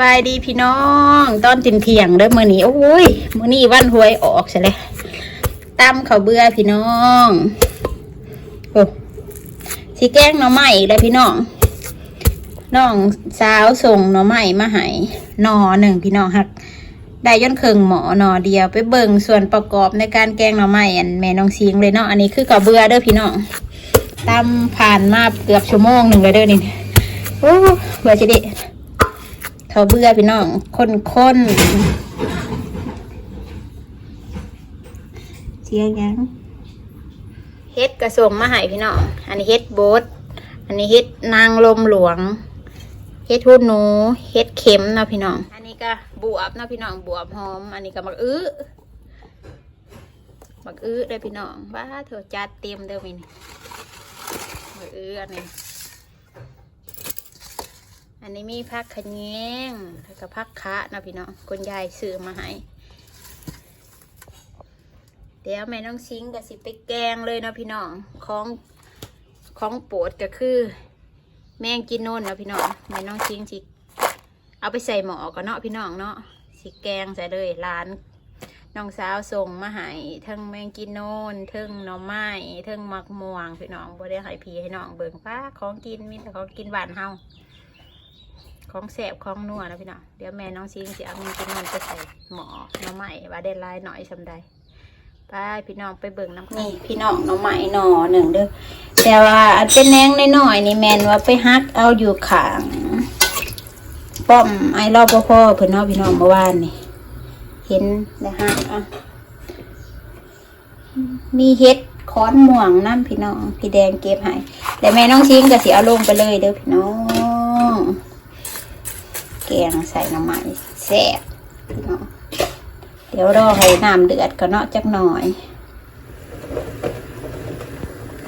บายดีพี่น้อง ตอนจินเที่ยงเด้อมื้อนี้โอ้ยมื้อนี้วันหวยออกใช่เลยตำข้าวเบื่อพี่น้องโอ้สิแกงหน่อไม้อีกแล้วพี่น้องน้องสาวส่งหน่อไม้มาให้นอหนึ่งพี่น้องหักได้ย่นเคิงหมอหนอเดียวไปเบิ่งส่วนประกอบในการแกงหน่อไม้อันแม่น้องซิงเลยเนาะอันนี้คือข้าวเบื่อเด้อพี่น้องตำผ่านมาเกือบชั่วโมงหนึ่งเลยเด้อนี่โอ้เบื่อจะดิ เขาเบื่อพี่น้องคนคนเสียงยังเฮ็ดกระส่งมาให้พี่น้อง อันนี้เฮ็ดโบสอันนี้เฮ็ดนางลมหลวง เฮ็ดหูหนู เฮ็ดเข็มนะพี่น้อง อันนี้ก็บวบนะพี่น้องบวบหอม อันนี้ก็มักอื้อมักอื้อเลยพี่น้องบ้าเถอะจัดเต็มเด้อมินี่มักอื้ออันนี้ อันนี้มีผักขะแยงแล้วก็ผักคะนะพี่น้องคุณยายซื้อมาให้เดี๋ยวแม่น้องซิงก็สิไปแกงเลยนะพี่น้องของของโปรดก็คือ แมงกินโน่นนะพี่น้องแม่น้องซิงสิเอาไปใส่หม้อก่อนเนาะพี่น้องเนาะสิแกงใส่เลยร้านน้องสาวส่งมาให้ทั้งแมงกินโน่นทั้งหน่อไม้ทั้งมักม่วงพี่น้องบ่ได้ให้พี่ให้น้องเบิ่งป้าของกินมีแต่ของกินบ้านเฮา ของแสบของนัวนะพี่น้องเดี๋ยวแม่น้องซิงจะเอาเงินจำนวนไปใส่หมอหน้องใหม่ว่าได้ลายหน่อยชำใดไปพี่น้องไปเบิ่งน้ำนี่พี่น้องหน้องใหม่หน่อหนึ่งเด้อแต่ว่าอันเป็นแนงน้อยนี่แมนว่าไปฮักเอาอยู่ขางป้อมไอ้รอบพ่อเพิ่อนเนาะพี่น้องเมื่อวานนี่เห็นนะฮะอะมีเฮ็ดค้อนม่วงน้ำพี่น้องพี่แดงเก็บให้แต่แม่น้องซิงก็สิเอาลงไปเลยเด้อพี่น้อง แกงใส่น้ำมันแซ่บพี่น้องเดี๋ยวรอให้น้ำเดือดก็เนาะจักหน่อย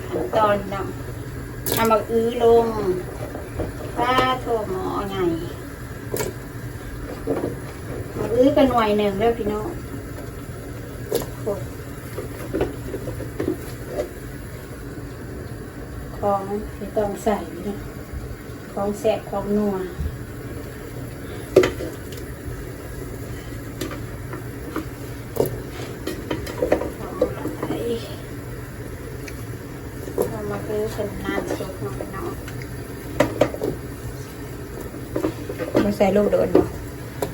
ขั้นตอนนำเอามาอื้อลงป้าโทหมอไงมาอื้อกันหน่อยหนึ่งเด้อพี่น้องโอ้ของที่ต้องใส่เนาะของแซ่บของนัว เรามาคือเป็นน้ำซุปน้องน้อง มาใส่ลูกโดดบ่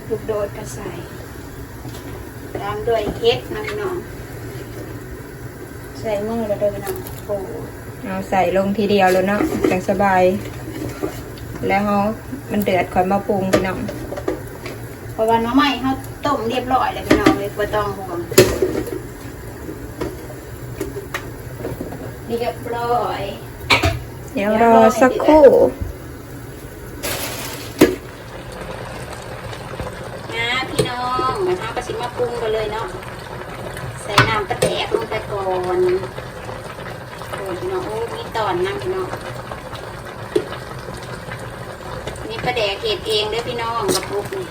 ลูกโดดก็ใส่ตามด้วยเฮ็ดนะพี่น้องใส่มือแล้วเด้อพี่น้องโอ้เอาใส่ลงทีเดียวแล้วเนาะจังสบาย แล้วเขามันเดือดค่อยมาปรุงพี่น้องเพราะว่าน้องใหม่เขาต้มเรียบร้อยแล้วพี่น้องเลยบ่ต้องห่วงเรียบร้อย เดี๋ยวรอสักครู่ นะพี่น้องนะคะก็ชิมมา ปรุงกันเลยเนาะ ใส่น้ำกระแดกลงไปก่อนโอ้พี่น้องโอ้มีตอนน้ำพี่น้องนี่กระแดกเห็ดเองเด้อพี่น้องกระปุกนี่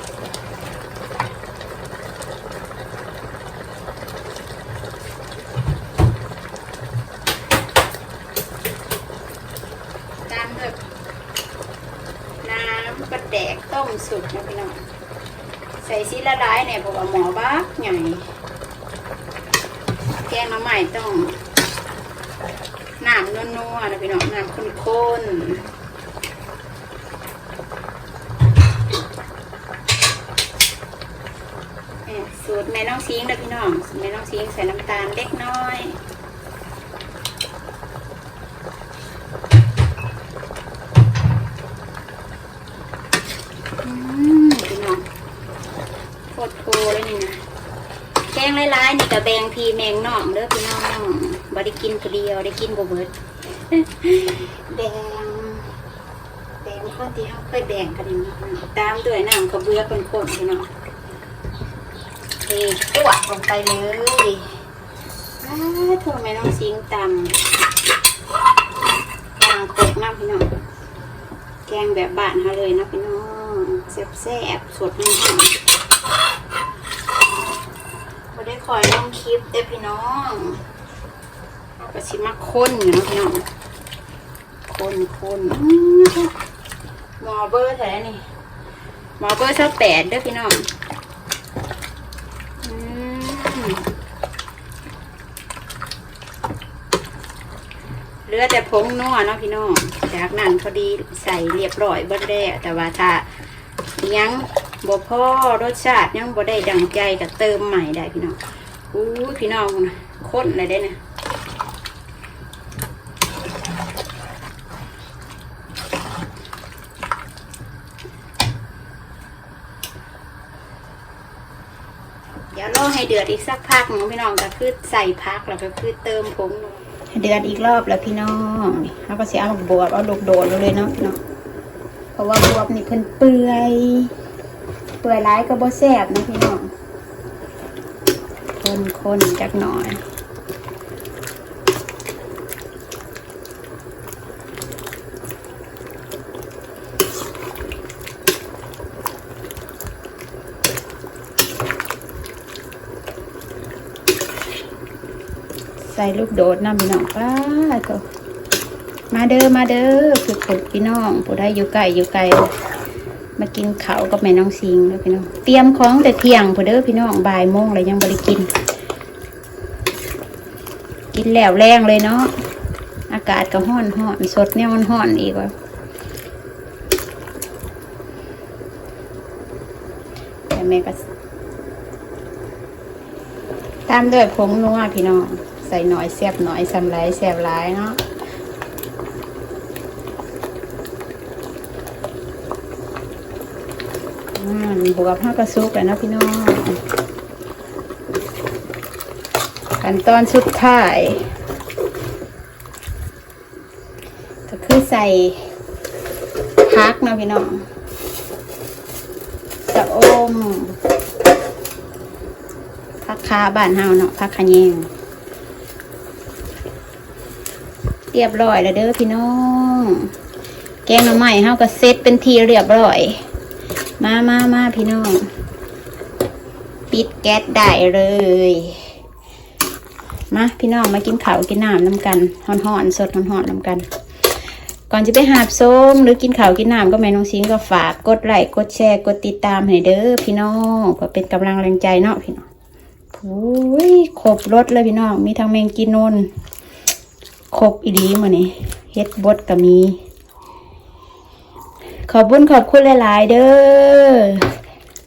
ตามด้วยน้ำกระแดกต้มสุกนะพี่น้อง ใส่ซีละลายเนี่ยบอกว่าหมอบ้าใหญ่แกงมาใหม่ต้องน้ำนัวๆนะพี่น้องน้ำข้นๆเนี่ยสูตรแม่น้องซิงนะพี่น้องแม่น้องซิงใส่น้ำตาลเล็กน้อยายนี่กับแบงพีแมงน่องเด้อพี่น้องบ่ได้กินคนเดียวได้กินบ่เบิดแบงแบงคนที่เขาเคยแบ่งกันนี่ตามด้วยน้ำกระเบือคนๆพี่น้องเทตัวลงไปเลยอ้าโทำไมน้องซิงตำวางตกน้ำพี่น้องแกงแบบบ้านเขาเลยนะพี่น้องแซ่บๆสดน้ำไม่ได้ คอยลงคลิปเด้อพี่น้องเอากระชิมาค้นอยู่นะพี่น้องค้นค้นอื้อหมอเบอร์แท้นี่มอเบอร์สักแปดเด้อพี่น้องเหลือแต่ผงนัวเนาะพี่น้องจากนั้นพอดีใส่เรียบร้อยเบิดแล้แต่ว่าถ้ายังบ่พอรสชาติยังบ่ได้ดังใจก็เติมใหม่ได้พี่น้อง อู้พี่น้องนะข้นเลยได้เนี่ยเดี๋ยวรอให้เดือดอีกสักพักหนึงพี่น้องก็คือใส่พักแล้วก็คือเติมผงลงเดือดอีกรอบแล้วพี่น้องเขาก็เสียเอาบวบเอาลูกโดดเลยเนาะพี่น้องเพราะว่าบวบนี่เพิ่นเปื่อย เปื่อยร้ายก็บ่แซ่บนะพี่น้อง คนคนๆจักหน่อยใส่ลูกโดดน้ำพี่น้องป้าก็มาเด้อมาเด้อคือคนพี่น้องผู้ได้อยู่ไกลอยู่ไกล มากินเขากับแม่น้องสิงเด้อพี่น้อง เตรียมของแต่เที่ยงผู้เด้อพี่น้องบ่ายโมงเลยยังบริกิน กินแล้วแรงเลยเนาะ อากาศก็ห้อนห้อนสดเนี่ยมันห้อนอีกว่ะแต่แม่ก็ตามด้วยผงนัวพี่น้อง ใส่หน่อยเสียบหน่อยสำไรเสียบหลายเนาะอืม บวกกับห้ากระซุกแล้วเนะพี่น้องขั้นตอนสุดท้าย ก็คือใส่พักนะพี่น้องสะอมผักคาบ้านเฮาเนาะผักขะแยงเรียบร้อยแล้วเด้อพี่น้อง แกงหน่อไม้เฮาก็เซตเป็นทีเรียบร้อย มามามาพี่น้อง ปิดแก๊สได้เลย มาพี่น้องมากินข้าวกินน้ำน้ำกันห่อนๆสดห่อนๆน้ำกัน ก่อนจะไปหาบส้มหรือกินข้าวกินน้ำก็แม่น้องซิงก็ฝากกดไลค์กดแชร์กดติดตามให้เด้อพี่น้องเพื่อเป็นกำลังแรงใจเนาะพี่น้องโอ้ยครบรสเลยพี่น้องมีทั้งแมงกินนนครบอีดีมาเนี่เฮ็ดบดก็มี ขอบุญขอบคุณหลายๆ เด้อ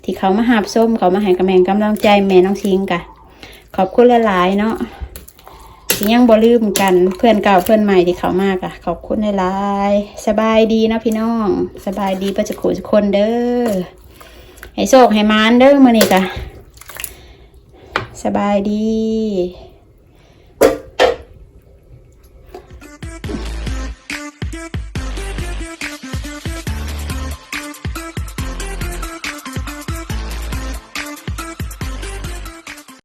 ที่เขามาหาบส้มเขามาให้กำแมงกำลังใจแม่น้องชิงกะ ขอบคุณหลายๆเนาะที่ยังบ่ลืมกันเพื่อนเก่าเพื่อนใหม่ที่เขามากอะขอบคุณหลายๆสบายดีนะพี่น้อง สบายดีประจักษ์ทุกคนเด้อให้โชคให้มานเด้อมานี่กะสบายดี